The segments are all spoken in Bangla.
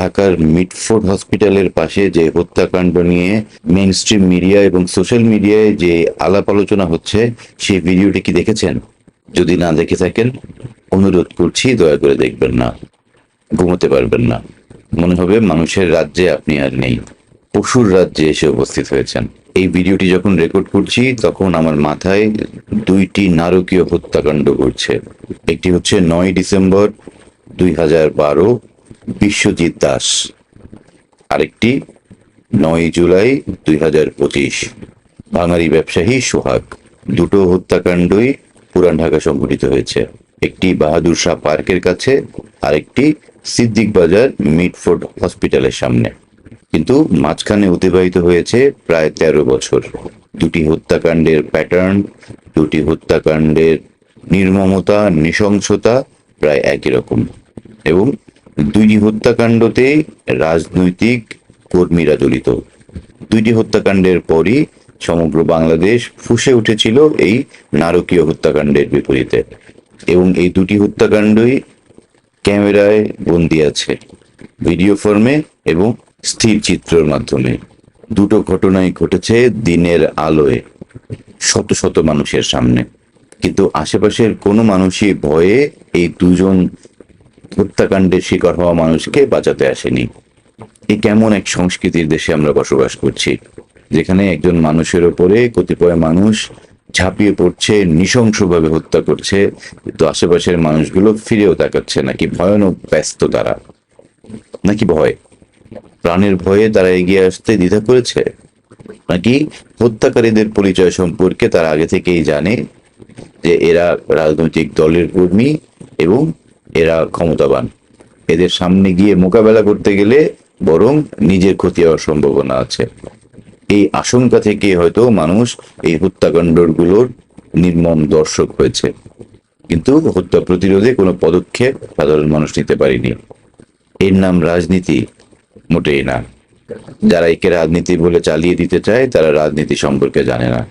ঢাকার মিটফোর্ড হসপিটালের পাশে যে হত্যাকাণ্ড নিয়ে মেইন স্ট্রিম মিডিয়া এবং সোশ্যাল মিডিয়ায় যে আলাপ আলোচনা হচ্ছে, সেই ভিডিওটি কি দেখেছেন? যদি না দেখে থাকেন, অনুরোধ করছি, দয়া করে দেখবেন না, ঘুমোতে পারবেন না। মনে হবে মানুষের রাজ্যে আপনি আর নেই, পশুর রাজ্যে এসে উপস্থিত হয়েছেন। এই ভিডিওটি যখন রেকর্ড করছি, তখন আমার মাথায় দুইটি নারকীয় হত্যাকাণ্ড ঘটছে একটি হচ্ছে নয় ডিসেম্বর দুই হাজার বারো বিশ্বজিৎ দাস। আরেকটি, নয় জুলাই দুই হাজার পঁচিশ। বাঙালি ব্যবসায়ী সোহাগ। দুটো হত্যাকাণ্ডই পুরান ঢাকা সংঘটিত হয়েছে। একটি বাহাদুর শাহ পার্কের কাছে, আরেকটি সিদ্দিক বাজার মিটফোর্ড হসপিটালের সামনে। কিন্তু মাঝখানে অতিবাহিত হয়েছে প্রায় তেরো বছর। দুটি হত্যাকাণ্ডের প্যাটার্ন দুটি হত্যাকাণ্ডের নির্মমতা, নৃশংসতা প্রায় একই রকম। এবং দুইটি হত্যাকাণ্ডতেই রাজনৈতিক কর্মীরা জড়িত। দুইটি হত্যাকাণ্ডের পরই সমগ্র বাংলাদেশ ফুসে উঠেছিল এই নারকীয় হত্যাকাণ্ডের বিপরীতে। এবং এই দুটি হত্যাকাণ্ডই ক্যামেরায় বন্দি আছে, ভিডিও ফর্মে এবং স্থির চিত্রের মাধ্যমে। দুটো ঘটনাই ঘটেছে দিনের আলোয়, শত শত মানুষের সামনে। কিন্তু আশেপাশের কোনো মানুষই ভয়ে এই দুজন হত্যাকাণ্ডের শিকার হওয়া মানুষকে বাঁচাতে আসেনি। এ কেমন এক সংস্কৃতির দেশে আমরা বসবাস করছি, যেখানে একজন মানুষের ওপরে কতিপয় মানুষ ঝাঁপিয়ে পড়ছে, নৃশংসভাবে হত্যা করছে, কিন্তু আশেপাশের মানুষগুলো ফিরেও তাকাচ্ছে নাকি ভয়ানক ব্যস্ত তারা। নাকি ভয়? প্রাণের ভয়ে তারা এগিয়ে আসতে দ্বিধা করেছে? নাকি হত্যাকারীদের পরিচয় সম্পর্কে তারা আগে থেকেই জানে যে এরা রাজনৈতিক দলের কর্মী এবং এরা ক্ষমতাবান। এদের সামনে গিয়ে মোকাবেলা করতে গেলে বরং নিজের ক্ষতি হওয়ার সম্ভাবনা আছে। এই আশঙ্কা থেকে হয়তো মানুষ এই হত্যাকাণ্ডগুলোর নির্মম দর্শক হয়েছে। কিন্তু হত্যা প্রতিরোধে কোনো পদক্ষেপ সাধারণ মানুষ নিতে পারেনি। এর নাম রাজনীতি মোটেই না। যারা একে রাজনীতি বলে চালিয়ে দিতে চায়, তারা রাজনীতি সম্পর্কে জানে না।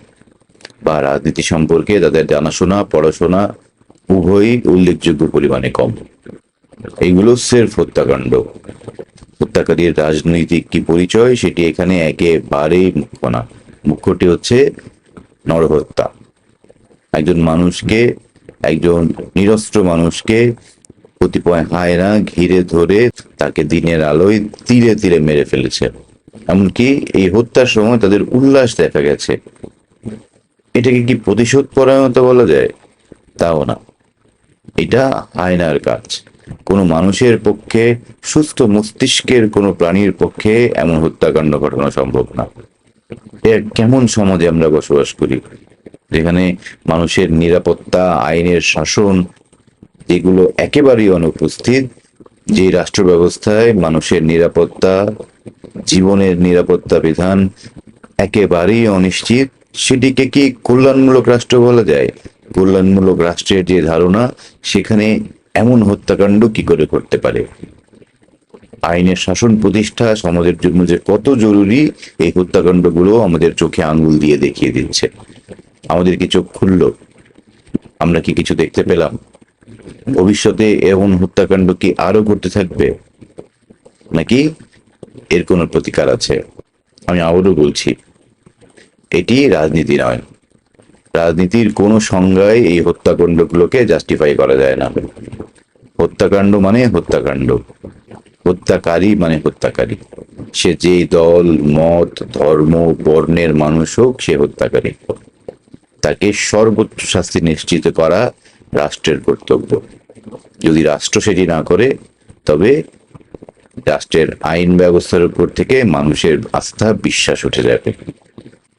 বা রাজনীতি সম্পর্কে তাদের জানাশোনা, পড়াশোনা উভয়ই উল্লেখযোগ্য পরিমাণে কম। এগুলো সেলফ হত্যাকাণ্ড। হত্যাকারীর রাজনৈতিক কি পরিচয় সেটি এখানে একেবারেই মুখ্য না। মুখ্যটি হচ্ছে নরহত্যা। একজন মানুষকে, একজন নিরস্ত্র মানুষকে কতিপয় হায়রা ঘিরে ধরে তাকে দিনের আলোয় তীরে তীরে মেরে ফেলেছে। এমনকি এই হত্যার সময় তাদের উল্লাস দেখা গেছে। এটাকে কি প্রতিশোধ পরায়ণতা বলা যায়? তাও না। এটা আয়নার কাজ। কোনো মানুষের পক্ষে, সুস্থ মস্তিষ্কের কোনো প্রাণীর পক্ষে এমন হত্যাকাণ্ড ঘটানো সম্ভব না। এ কেমন সমাজে আমরা বসবাস করি? যেখানে মানুষের নিরাপত্তা, আইনের শাসন, এগুলো একেবারেই অনুপস্থিত, যে রাষ্ট্র ব্যবস্থায় মানুষের নিরাপত্তা, জীবনের নিরাপত্তা বিধান একেবারেই অনিশ্চিত, সেটিকে কি কল্যাণমূলক রাষ্ট্র বলা যায়? কল্যাণমূলক রাষ্ট্রের যে ধারণা, সেখানে এমন হত্যাকাণ্ড কি করে করতে পারে? আইনের শাসন প্রতিষ্ঠা, সমাজের জন্য যে কত জরুরি, এই হত্যাকাণ্ডগুলো আমাদের চোখে আঙ্গুল দিয়ে দেখিয়ে দিচ্ছে। আমাদের কি চোখ খুলল? আমরা কি কিছু দেখতে পেলাম? ভবিষ্যতে এমন হত্যাকাণ্ড কি আরও করতে থাকবে? নাকি এর কোনো প্রতিকার আছে? আমি আবারও বলছি, এটি রাজনীতি নয়। রাজনীতির কোনো সংজ্ঞায় এই হত্যাকাণ্ডগুলোকে জাস্টিফাই করা যায় না। হত্যাকাণ্ড মানে হত্যাকাণ্ড। হত্যাকারী মানে হত্যাকারী। সে যে দল, মত, ধর্ম, বর্ণের মানুষ হোক, সে হত্যাকারী। তাকে সর্বোচ্চ শাস্তি নিশ্চিত করা রাষ্ট্রের কর্তব্য। যদি রাষ্ট্র সেটি না করে, তবে রাষ্ট্রের আইন ব্যবস্থার উপর থেকে মানুষের আস্থা, বিশ্বাস উঠে যাবে।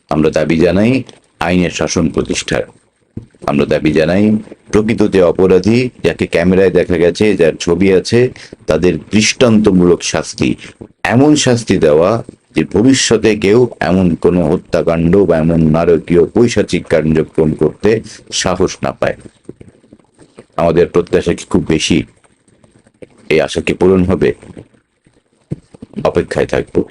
আমরা দাবি জানাই আইনের শাসন প্রতিষ্ঠার। আমরা দাবি জানাই, প্রকৃত যে অপরাধী যাকে ক্যামেরায় দেখা গেছে, যার ছবি আছে, তাদের দৃষ্টান্তমূলক শাস্তি, এমন শাস্তি দেওয়া যে ভবিষ্যতে কেউ এমন কোনো হত্যাকাণ্ড বা এমন নারকীয় পৈশাচিক কার্যক্রম করতে সাহস না পায়। আমাদের প্রত্যাশা কি খুব বেশি? এই আশা কি পূরণ হবে? অপেক্ষায় থাকব।